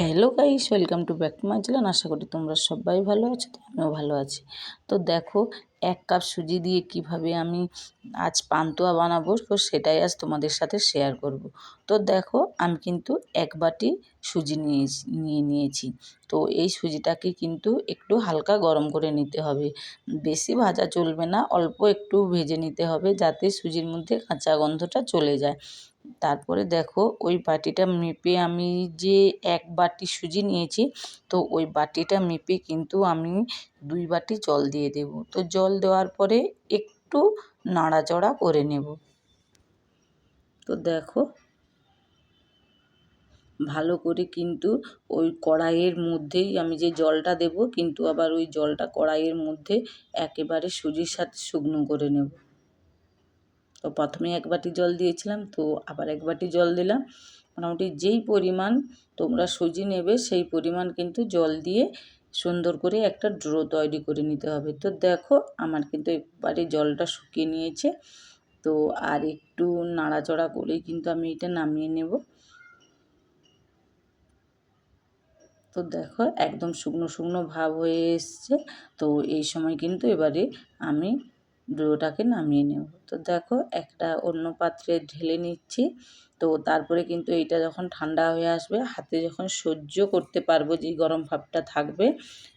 Hello guys, welcome to back to my channel. আশা করি তোমরা সবাই ভালো আছো, তো আমিও ভালো আছি। তো দেখো, এক কাপ সুজি দিয়ে কীভাবে আমি আজ পান্তুয়া বানাবো, তো সেটাই আজ তোমাদের সাথে শেয়ার করব। তো দেখো, আমি কিন্তু এক বাটি সুজি নিয়েছি নিয়ে নিয়েছি। তো এই সুজিটাকে কিন্তু একটু হালকা গরম করে নিতে হবে। বেশি ভাজা চলবে না, অল্প একটু ভেজে নিতে হবে যাতে সুজির মধ্যে কাঁচা গন্ধটা চলে যায়। তারপরে দেখো, ওই বাটিটা মেপে আমি যে এক বাটি সুজি নিয়েছি, তো ওই বাটিটা মেপে কিন্তু আমি দুই বাটি জল দিয়ে দেব। তো জল দেওয়ার পরে একটু নাড়াচড়া করে নেব। তো দেখো ভালো করে কিন্তু ওই কড়াইয়ের মধ্যেই আমি যে জলটা দেবো, কিন্তু আবার ওই জলটা কড়াইয়ের মধ্যে একেবারে সুজির সাথে শুকনো করে নেব। তো প্রথমে এক বাটি জল দিয়েছিলাম, তো আবার এক বাটি জল দিলাম। মোটামুটি যেই পরিমাণ তোমরা সুজি নেবে, সেই পরিমাণ কিন্তু জল দিয়ে সুন্দর করে একটা ড্রো তৈরি করে নিতে হবে। তো দেখো আমার কিন্তু একবারে জলটা শুকিয়ে নিয়েছে, তো আর একটু নাড়াচড়া করেই কিন্তু আমি এটা নামিয়ে নেব। তো দেখো একদম শুকনো শুকনো ভাব হয়ে এসছে। তো এই সময় কিন্তু এবারে আমি ডোটাকে নামিয়ে নেব। তো দেখো একটা অন্য পাত্রে ঢেলে নিচ্ছি। তো তারপরে কিন্তু এইটা যখন ঠান্ডা হয়ে আসবে, হাতে যখন সহ্য করতে পারব যে গরম ভাবটা থাকবে,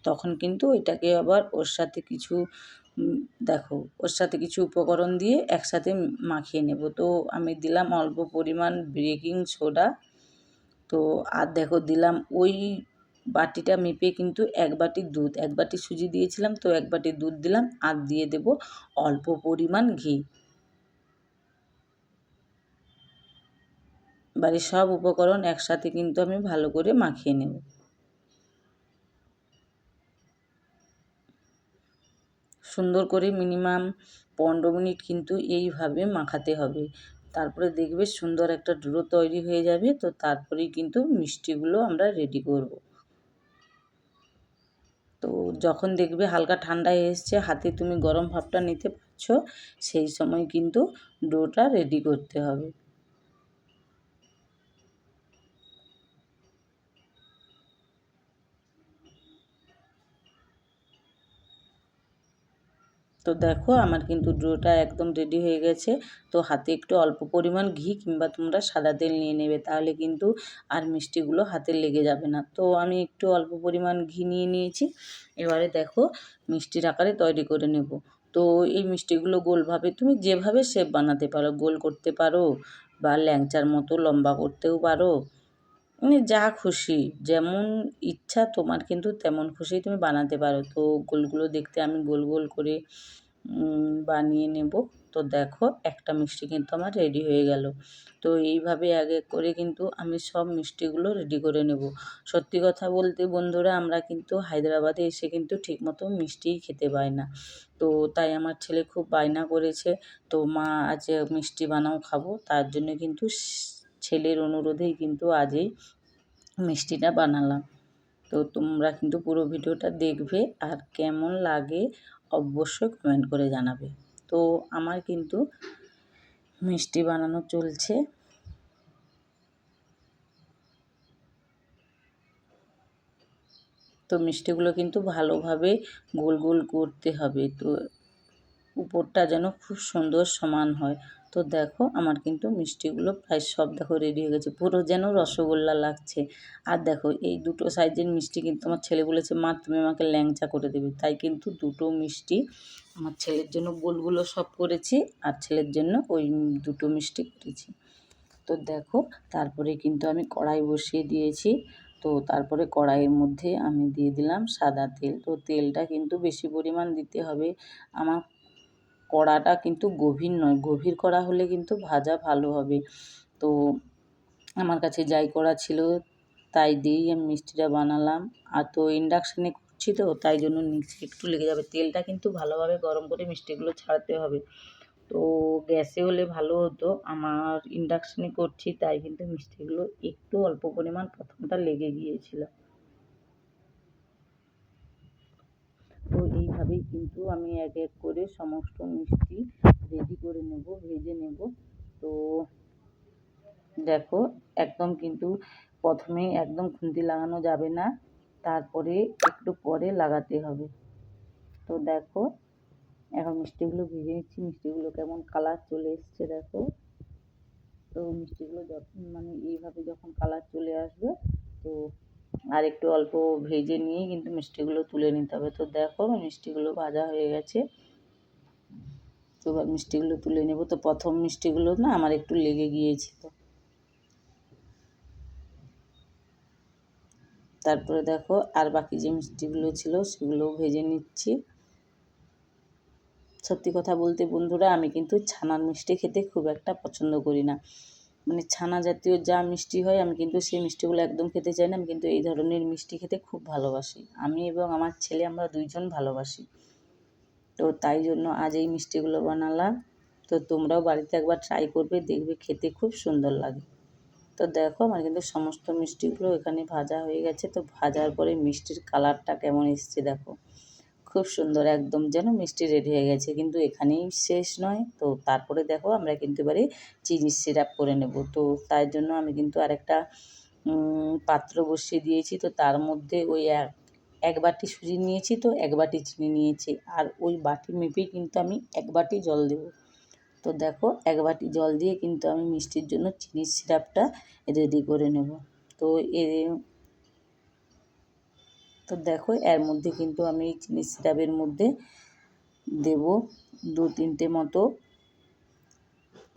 তখন কিন্তু এটাকে আবার ওর সাথে কিছু দেখো ওর সাথে কিছু উপকরণ দিয়ে একসাথে মাখিয়ে নেব। তো আমি দিলাম অল্প পরিমাণ বেকিং সোডা তো আর দেখো দিলাম ওই বাটিটা মেপে কিন্তু এক বাটি দুধ, এক বাটি সুজি দিয়েছিলাম তো এক বাটি দুধ দিলাম, আর দিয়ে দেব অল্প পরিমাণ ঘি। বাড়ির সব উপকরণ একসাথে কিন্তু আমি ভালো করে মাখিয়ে নেব। সুন্দর করে মিনিমাম পনেরো মিনিট কিন্তু এইভাবে মাখাতে হবে। তারপরে দেখবে সুন্দর একটা ড্রো তৈরি হয়ে যাবে, তো তারপরেই কিন্তু মিষ্টিগুলো আমরা রেডি করব। তো যখন দেখবে হালকা ঠান্ডা এসছে, হাতে তুমি গরম ভাবটা নিতে পারছ, সেই সময় কিন্তু ডোটা রেডি করতে হবে। তো দেখো আমার কিন্তু ডোটা একদম রেডি হয়ে গেছে। তো হাতে একটু অল্প পরিমাণ ঘি কিংবা তোমরা সাদা তেল নিয়ে নেবে, তাহলে কিন্তু আর মিষ্টিগুলো হাতে লেগে যাবে না। তো আমি একটু অল্প পরিমাণ ঘি নিয়ে নিয়েছি। এবারে দেখো মিষ্টির আকারে তৈরি করে নেব। তো এই মিষ্টিগুলো গোলভাবে তুমি যেভাবে শেপ বানাতে পারো, গোল করতে পারো বা ল্যাংচার মতো লম্বা করতেও পারো। মানে যা খুশি, যেমন ইচ্ছা তোমার কিন্তু তেমন খুশি তুমি বানাতে পারো। তো গোলগুলো দেখতে আমি গোল গোল করে বানিয়ে নেব। তো দেখো একটা মিষ্টি কিন্তু আমার রেডি হয়ে গেল। তো এইভাবে আগে করে কিন্তু আমি সব মিষ্টিগুলো রেডি করে নেব। সত্যি কথা বলতে বন্ধুরা, আমরা কিন্তু হায়দ্রাবাদে এসে কিন্তু ঠিকমতো মিষ্টিই খেতে পাই না। তো তাই আমার ছেলে খুব বায়না করেছে, তো মা আজ মিষ্টি বানাও খাব। তার জন্য কিন্তু ছেলের অনুরোধেই কিন্তু আজই মিষ্টিটা বানালাম। তো তোমরা কিন্তু পুরো ভিডিওটা দেখবে আর কেমন লাগে অবশ্যই কমেন্ট করে জানাবে। তো আমার কিন্তু মিষ্টি বানানো চলছে। তো মিষ্টিগুলো কিন্তু ভালোভাবে গোল গোল করতে হবে। তো উপরটা যেন খুব সুন্দর সমান হয়। তো দেখো, আমার কিন্তু মিষ্টিগুলো প্রায় সব দেখো রেডি হয়ে গেছে। পুরো যেন রসগোল্লা লাগছে। আর দেখো, এই দুটো সাইজের মিষ্টি কিন্তু আমার ছেলে বলেছে, মা, তুমি আমাকে ল্যাংচা করে দেবে। তাই কিন্তু দুটো মিষ্টি আমার ছেলের জন্য গোলগুলো সব করেছি আর ছেলের জন্য ওই দুটো মিষ্টি করেছি। তো দেখো, তারপরে কিন্তু আমি কড়াই বসিয়ে দিয়েছি। তো তারপরে কড়াইয়ের মধ্যে আমি দিয়ে দিলাম সাদা তেল। তো তেলটা কিন্তু বেশি পরিমাণ দিতে হবে। আমার কড়াটা কিন্তু গভীর নয়। গভীর করা হলে কিন্তু ভাজা ভালো হবে। তো আমার কাছে যাই করা ছিল, তাই দিয়েই আমি মিষ্টিটা বানালাম। আর তো ইন্ডাকশানে করছি তো, তাই জন্য নিচে একটু লেগে যাবে। তেলটা কিন্তু ভালোভাবে গরম করে মিষ্টিগুলো ছাড়তে হবে। তো গ্যাসে হলে ভালো হতো। আমার ইন্ডাকশানে করছি, তাই কিন্তু মিষ্টিগুলো একটু অল্প পরিমাণ প্রথমটা লেগে গিয়েছিল তো এইভাবেই কিন্তু আমি এক এক করে সমস্ত মিষ্টি রেডি করে নেব, ভেজে নেব। তো দেখো, একদম কিন্তু প্রথমেই একদম খুন্তি লাগানো যাবে না, তারপরে একটু পরে লাগাতে হবে। তো দেখো, এখন মিষ্টিগুলো ভেজে নিচ্ছি, মিষ্টিগুলো কেমন কালার চলে এসছে দেখো। তো মিষ্টিগুলো যখন মানে এইভাবে যখন কালার চলে আসবে, তো আর একটু অল্প ভেজে নিয়ে কিন্তু মিষ্টিগুলো তুলে নিতে হবে। তো দেখো মিষ্টিগুলো ভাজা হয়ে গেছে। তো মিষ্টিগুলো তুলে নেব। তো প্রথম মিষ্টিগুলো না আমার একটু লেগে গিয়েছিল। তারপরে দেখো আর বাকি যে মিষ্টিগুলো ছিল সেগুলো ভেজে নিচ্ছি। সত্যি কথা বলতে বন্ধুরা, আমি কিন্তু ছানার মিষ্টি খেতে খুব একটা পছন্দ করি না। মানে ছানা জাতীয় যা মিষ্টি হয়, আমি কিন্তু সেই মিষ্টিগুলো একদম খেতে চাই না। আমি কিন্তু এই ধরনের মিষ্টি খেতে খুব ভালোবাসি। আমি এবং আমার ছেলে আমরা দুইজন ভালোবাসি। তো তাই জন্য আজ এই মিষ্টিগুলো বানালাম। তো তোমরাও বাড়িতে একবার ট্রাই করবে, দেখবে খেতে খুব সুন্দর লাগে। তো দেখো আমার কিন্তু সমস্ত মিষ্টিগুলো এখানে ভাজা হয়ে গেছে। তো ভাজার পরে মিষ্টির কালারটা কেমন এসছে দেখো। খুব সুন্দর একদম যেন মিষ্টি রেডি হয়ে গেছে। কিন্তু এখানেই শেষ নয়। তো তারপরে দেখো আমরা কিন্তু এবারে চিনির সিরাপ করে নেব। তো তাই জন্য আমি কিন্তু আরেকটা পাত্র বসিয়ে দিয়েছি। তো তার মধ্যে ওই এক এক বাটি সুজি নিয়েছি তো এক বাটি চিনি নিয়েছি। আর ওই বাটি মেপেই কিন্তু আমি এক বাটি জল দেব। তো দেখো এক বাটি জল দিয়ে কিন্তু আমি মিষ্টির জন্য চিনির সিরাপটা রেডি করে নেব। তো এ তো দেখো, এর মধ্যে কিন্তু আমি চিনি সিরাপের মধ্যে দেব দু তিনটে মতো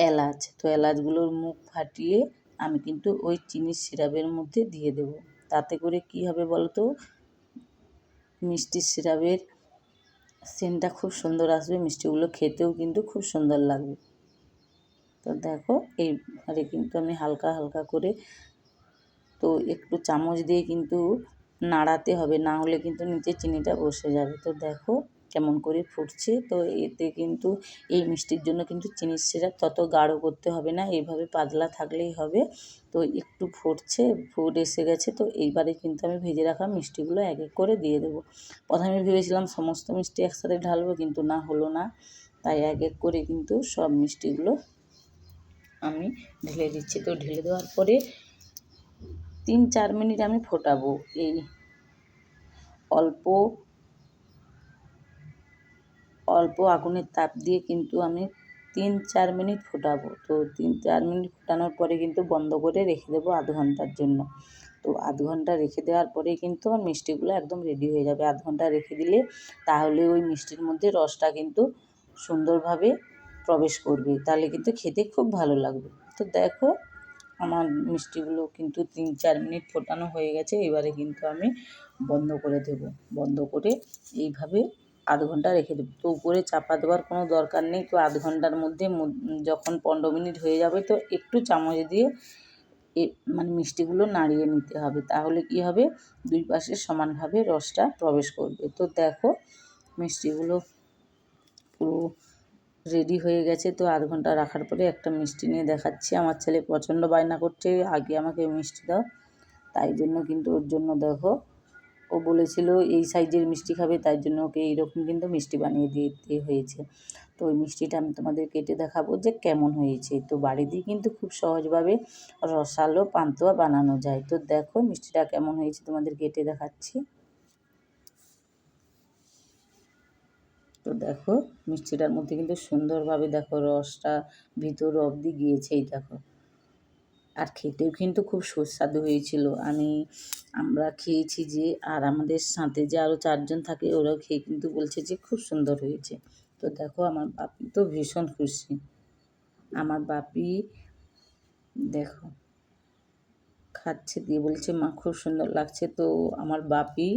এলাচ। তো এলাচগুলোর মুখ ফাটিয়ে আমি কিন্তু ওই চিনির সিরাপের মধ্যে দিয়ে দেব। তাতে করে কি হবে বলো তো সিরাপের সেন্টটা খুব সুন্দর আসবে, মিষ্টিগুলো খেতেও কিন্তু খুব সুন্দর লাগবে। তো দেখো, এইবারে কিন্তু আমি হালকা হালকা করে তো একটু চামচ দিয়ে কিন্তু নাড়াতে হবে, না হলে কিন্তু নিচে চিনিটা বসে যাবে। তো দেখো কেমন করে ফুটছে। তো এতে কিন্তু এই মিষ্টির জন্য কিন্তু চিনির সিরাপ তত গাঢ় করতে হবে না, এইভাবে পাতলা থাকলেই হবে। তো একটু ফুটছে, ফুট এসে গেছে। তো এইবারে কিন্তু আমি ভেজে রাখা মিষ্টিগুলো এক এক করে দিয়ে দেবো। প্রথমে ভেবেছিলাম সমস্ত মিষ্টি একসাথে ঢালবো, কিন্তু না হলো না। তাই এক এক করে কিন্তু সব মিষ্টিগুলো আমি ঢেলে দিচ্ছি। তো ঢেলে দেওয়ার পরে তিন চার মিনিট আমি ফোটাবো। এই অল্প অল্প আগুনের তাপ দিয়ে কিন্তু আমি তিন চার মিনিট ফোটাবো। তো তিন চার মিনিট ফোটানোর পরে কিন্তু বন্ধ করে রেখে দেবো আধ ঘণ্টার জন্য। তো আধ ঘণ্টা রেখে দেওয়ার পরেই কিন্তু আমার মিষ্টিগুলো একদম রেডি হয়ে যাবে। আধ ঘণ্টা রেখে দিলে তাহলে ওই মিষ্টির মধ্যে রসটা কিন্তু সুন্দরভাবে প্রবেশ করবে। তাহলে কিন্তু খেতে খুব ভালো লাগবে। তো দেখো আমার মিষ্টিগুলো কিন্তু তিন চার মিনিট ফোটানো হয়ে গেছে, এবারে কিন্তু আমি বন্ধ করে দেব। বন্ধ করে এইভাবে আধ ঘণ্টা রেখে দেবো। তো উপরে চাপা দেওয়ার কোনো দরকার নেই। তো আধ ঘণ্টার মধ্যে যখন পনেরো মিনিট হয়ে যাবে, তো একটু চামচ দিয়ে এ মানে মিষ্টিগুলো নাড়িয়ে নিতে হবে। তাহলে কি হবে? দুই পাশে সমানভাবে রসটা প্রবেশ করবে। তো দেখো, মিষ্টিগুলো পুরো রেডি হয়ে গেছে। তো আধ ঘণ্টা রাখার পরে একটা মিষ্টি নিয়ে দেখাচ্ছি। আমার ছেলে প্রচণ্ড বায়না করছে, আগে আমাকে মিষ্টি দাও। তাই জন্য কিন্তু ওর জন্য দেখো, ও বলেছিল এই সাইজের মিষ্টি খাবে, তাই জন্য ওকে এইরকম কিন্তু মিষ্টি বানিয়ে দিতে হয়েছে। তো ওই মিষ্টিটা আমি তোমাদের কেটে দেখাবো যে কেমন হয়েছে। তো বাড়িতেই কিন্তু খুব সহজভাবে রসালো পান্তুয়া বানানো যায়। তো দেখো মিষ্টিটা কেমন হয়েছে তোমাদের কেটে দেখাচ্ছি। তো দেখো, মিষ্টিটার মধ্যে কিন্তু সুন্দরভাবে দেখো রসটা ভিতর অবধি গিয়েছে এই দেখো। আর খেতেও কিন্তু খুব সুস্বাদু হয়েছিল। আমি, আমরা খেয়েছি যে, আর আমাদের সাথে যে আরও চারজন থাকে, ওরাও খেয়ে কিন্তু বলছে যে খুব সুন্দর হয়েছে। তো দেখো, আমার বাপি তো ভীষণ খুশি। আমার বাপি, দেখো, খাচ্ছে দিয়ে বলছে, মা, খুব সুন্দর লাগছে। তো আমার বাপি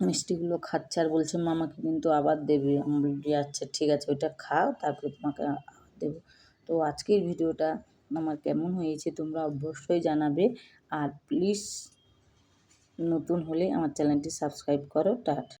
মিষ্টিগুলো খাচ্ছে আর বলছে, মামাকে কিন্তু আবার দেবে। আমি বলি আচ্ছা ঠিক আছে, ওইটা খাও, তারপরে তোমাকে আবার দেবো। তো আজকের ভিডিওটা আমার কেমন হয়েছে তোমরা অবশ্যই জানাবে। আর প্লিজ, নতুন হলে আমার চ্যানেলটি সাবস্ক্রাইব করো। টাটা।